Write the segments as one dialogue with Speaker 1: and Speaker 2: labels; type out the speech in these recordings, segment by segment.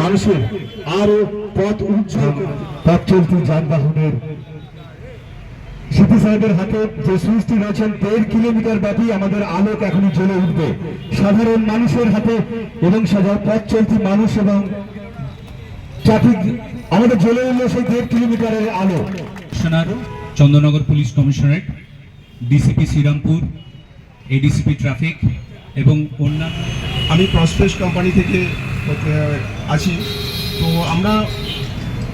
Speaker 1: মানুষের আরও পথ উজ্জ্বল পথ চলতি যানবাহনের সিপি সাহেবের হাতে যে সুইচটি রয়েছেন দেড় কিলোমিটার ব্যাপী আমাদের আলোক এখনই জ্বলে উঠবে। সাধারণ মানুষের হাতে এবং সাধারণ পথ চলতি মানুষ এবং ট্রাফিক আমাদের জ্বলে উঠল সেই দেড় কিলোমিটারের আলো।
Speaker 2: Commissioner Chandannagar police commissionerate DCP Srirampur ADCP traffic এবং অন্যান্য
Speaker 3: আমি প্রসপেস কোম্পানি থেকে আছি। তো আমরা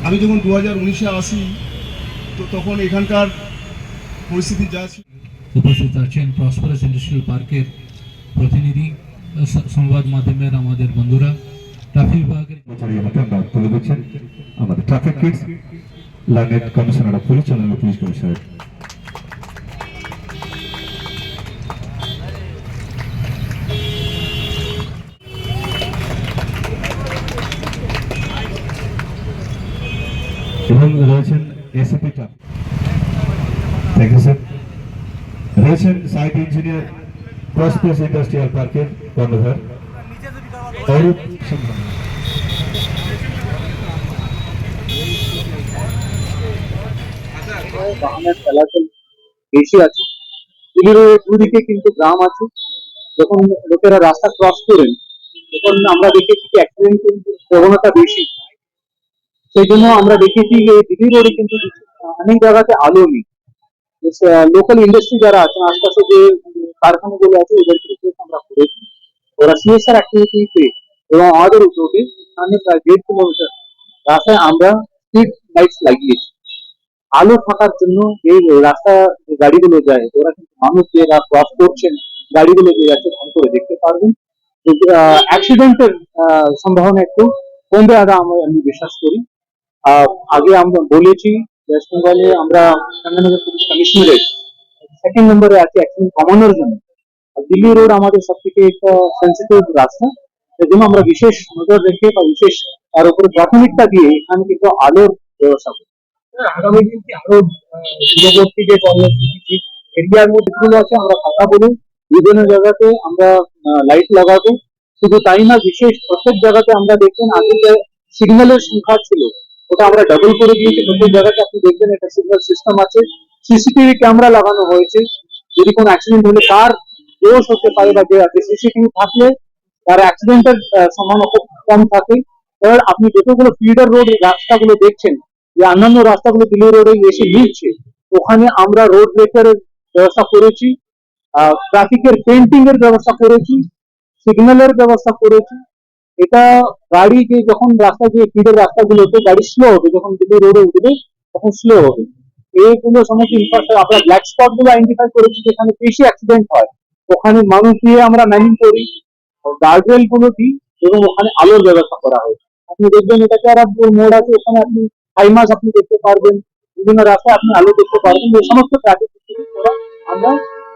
Speaker 3: আমি যখন দু হাজার উনিশে আসি তো তখন এখানকার পরিস্থিতি যা ছিল।
Speaker 4: উপস্থিত আছেন প্রসপারাস ইন্ডাস্ট্রিয়াল পার্কের প্রতিনিধি সংবাদ মাধ্যমের আমাদের বন্ধুরা। ট্রাফিক বিভাগের
Speaker 1: কর্মচারী আমাকে আমরা তুলে দিচ্ছেন। আমাদের traffic kids লার্নেট commissioner of police Chandannagar police commissioner এবং রয়েছেন ACP traffic thank you sir রয়েছেন সাইট ইঞ্জিনিয়ার প্রসপেস ইন্ডাস্ট্রিয়াল পার্কের কর্ণধার অরূপ সিংহ
Speaker 5: বেশি আছে। দুদিকে কিন্তু গ্রাম আছে। যখন লোকেরা রাস্তা ক্রস আমরা দেখেছি প্রবণতা বেশি। সেই জন্য আমরা দেখেছি যে দিদি রোডে কিন্তু অনেক জায়গাতে আলো নেই। লোকাল ইন্ডাস্ট্রি যারা আছেন আশপাশে যে কারখানাগুলো আছে ওদেরকে request আমরা করেছি। ওরা সিএসআর অ্যাক্টিভিটিতে এবং আমাদের উদ্যোগে এখানে প্রায় দেড় কিলোমিটার রাস্তায় আমরা স্ট্রিট লাইটস লাগিয়েছি। আলো থাকার জন্য এই রাস্তা যে গাড়িগুলো যায়, ওরা কিন্তু মানুষ যে ক্রস করছেন গাড়িগুলো যে যাচ্ছে ভালো করে দেখতে পারবেন। অ্যাক্সিডেন্টের সম্ভাবনা একটু কমবে আমরা আমি বিশ্বাস করি। আগে আমরা বলেছি ওয়েস্ট বেঙ্গলে আমরা চন্দননগর পুলিশ কমিশনারেট সেকেন্ড নম্বরে আছে অ্যাক্সিডেন্ট কমানোর জন্য। দিল্লি রোড আমাদের সব থেকে একটা সেন্সিটিভ রাস্তা। সেই জন্য আমরা বিশেষ নজর রেখে বা বিশেষ তার উপরে প্রাথমিকতা দিয়ে এখানে কিন্তু আলোর ব্যবস্থা করি আগামী দিন কি আরও দূরবর্তী যে কর্মসূচি, এরিয়ার মধ্যে যেগুলো আছে আমরা কথা বলি বিভিন্ন জায়গাতে আমরা লাইট লাগাবো। শুধু তাই না, বিশেষ প্রত্যেক জায়গাতে আমরা দেখবেন আগে যে সিগন্যালের সংখ্যা ছিল ওটা আমরা ডাবল করে দিয়েছি প্রত্যেক জায়গাতে আপনি দেখবেন, একটা সিগন্যাল সিস্টেম আছে। সিসিটিভি ক্যামেরা লাগানো হয়েছে। যদি কোনো অ্যাক্সিডেন্ট হলে কার দোষ হতে পারে বা যে আছে সিসিটিভি থাকলে তার অ্যাক্সিডেন্টের সম্ভাবনা খুব কম থাকে। এবার আপনি যতগুলো ফিডার রোড রাস্তাগুলো দেখছেন, যে অন্যান্য রাস্তাগুলো দিল্লি রোডে এসে মিলছে, ওখানে আমরা রোড ব্রেকারের ব্যবস্থা করেছি ট্রাফিকের পেন্টিং এর ব্যবস্থা করেছি সিগন্যালের ব্যবস্থা করেছি। এটা গাড়ি যে যখন রাস্তা যে ফিডের রাস্তাগুলোতে গাড়ি স্লো হবে যখন দিল্লি রোডে উঠবে তখন স্লো হবে। এইগুলো সমস্ত ইনফ্রাস্ট্রাকচার আমরা ব্ল্যাক স্পটগুলো আইডেন্টিফাই করেছি যেখানে বেশি অ্যাক্সিডেন্ট হয়। ওখানে মানুষ দিয়ে আমরা ম্যানিং করি। গার্ডরেলগুলো দিই এবং ওখানে আলোর ব্যবস্থা করা হয়েছে আপনি দেখবেন এটা চারাপুর মোড় আছে ওখানে আপনি হাইমাস আপনি দেখতে পারবেন। বিভিন্ন রাস্তায় আপনি আলো দেখতে পারবেন। এই সমস্ত ট্রাফিক আমরা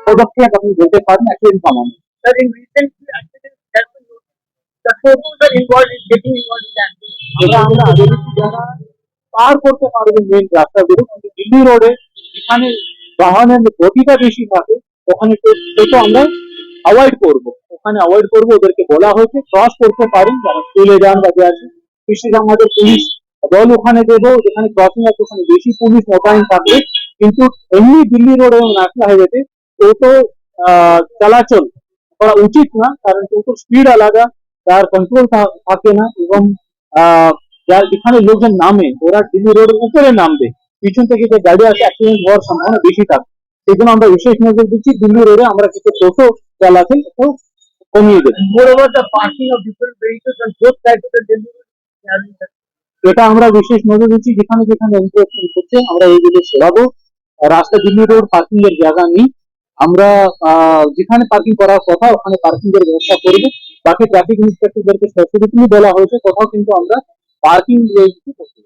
Speaker 5: পদক্ষেপ আপনি বলতে পারেন অ্যাক্সিডেন্ট কমানো
Speaker 6: accidents, there's been the photos are involved in getting involved in that.
Speaker 5: আমরা আমরা আগে দেখি যারা পার করতে পারবেন মেন রাস্তাগুলো কিন্তু দিল্লি রোডে যেখানে বাহনের গতিটা বেশি থাকে ওখানে টোটো আমরা অ্যাভয়েড করব ওখানে অ্যাভয়েড করব ওদেরকে বলা হয়েছে ক্রস করতে পারেন যারা স্কুলে যান বা যে আছে বিশেষ আমাদের পুলিশ দল ওখানে দেবো যেখানে ক্রসিং আছে ওখানে বেশি পুলিশ মোতায়েন থাকবে কিন্তু এমনি দিল্লি রোড এবং ন্যাশনাল হাইওয়েতে টোটো আহ, চলাচল করা উচিত না কারণ টোটোর স্পিড আলাদা তার কন্ট্রোল থাকে না এবং যার যেখানে লোকজন নামে ওরা দিল্লি রোডের উপরে নামবে। পিছন থেকে যে গাড়ি আছে অ্যাক্সিডেন্ট হওয়ার সম্ভাবনা বেশি থাকে। সেই জন্য আমরা বিশেষ নজর দিচ্ছি দিল্লি রোডে আমরা কিছু টোটো চালাতে একটু কমিয়ে দেবো. এটা আমরা বিশেষ নজর দিচ্ছি যেখানে যেখানে এনফোর্সমেন্ট হচ্ছে আমরা এইগুলো সরাবো। রাস্তা দিল্লি রোড পার্কিং এর জায়গা নেই। আমরা যেখানে পার্কিং করার কথা ওখানে পার্কিং এর ব্যবস্থা করব। বাকি ট্রাফিক ইন্সপেক্টরদেরকে সরাসরি বলা হয়েছে কোথাও কিন্তু আমরা পার্কিং করতে